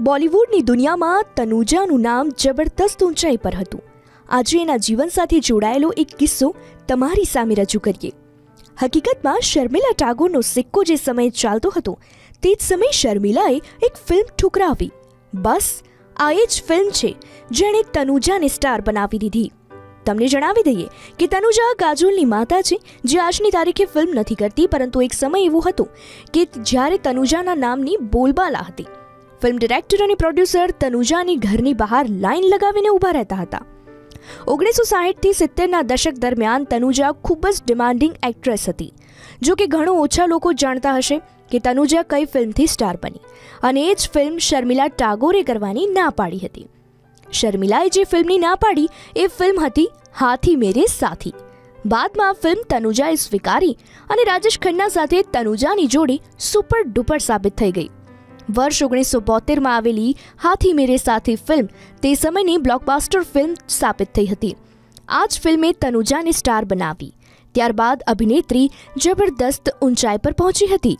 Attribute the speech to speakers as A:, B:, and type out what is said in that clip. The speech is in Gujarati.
A: બોલિવૂડની દુનિયામાં તનુજાનું નામ જબરદસ્ત ઊંચાઈ પર હતું. આજે એના જીવન સાથે જોડાયેલો એક કિસ્સો તમારી સામે રજૂ કરીએ. હકીકતમાં શર્મિલા ટાગોરનો સિક્કો જે સમયે ચાલતો હતો, તે જ સમયે શર્મિલાએ એક ફિલ્મ ઠુકરાવી. બસ, આ એ જ ફિલ્મ છે જેણે તનુજાને સ્ટાર બનાવી દીધી. તમને જણાવી દઈએ કે તનુજા કાજોલની માતા છે, જે આજની તારીખે ફિલ્મ નથી કરતી, પરંતુ એક સમય એવો હતો કે જ્યારે તનુજાના નામની બોલબાલા હતી. ફિલ્મ ડિરેક્ટર અને પ્રોડ્યુસર તનુજાની ઘરની બહાર લાઈન લગાવીને ઊભા રહેતા હતા. ઓગણીસો સાહીઠથી સિત્તેરના દશક દરમિયાન તનુજા ખૂબ જ ડિમાન્ડિંગ એક્ટ્રેસ હતી. જો કે ઘણો ઓછા લોકો જાણતા હશે કે તનુજા કઈ ફિલ્મથી સ્ટાર બની અને એ જ ફિલ્મ શર્મિલા ટાગોરે કરવાની ના પાડી હતી. શર્મિલાએ જે ફિલ્મની ના પાડી એ ફિલ્મ હતી હાથી મેરે સાથી. બાદમાં ફિલ્મ તનુજાએ સ્વીકારી અને રાજેશ ખન્ના સાથે તનુજાની જોડી સુપર ડુપર સાબિત થઈ ગઈ. વર્ષ ઓગણીસો બોતેરમાં આવેલી હાથી મેરે સાથી ફિલ્મ તે સમયની બ્લોકબાસ્ટર ફિલ્મ સાબિત થઈ હતી. આ જ ફિલ્મે તનુજાને સ્ટાર બનાવી. ત્યારબાદ અભિનેત્રી જબરદસ્ત ઊંચાઈ પર પહોંચી હતી.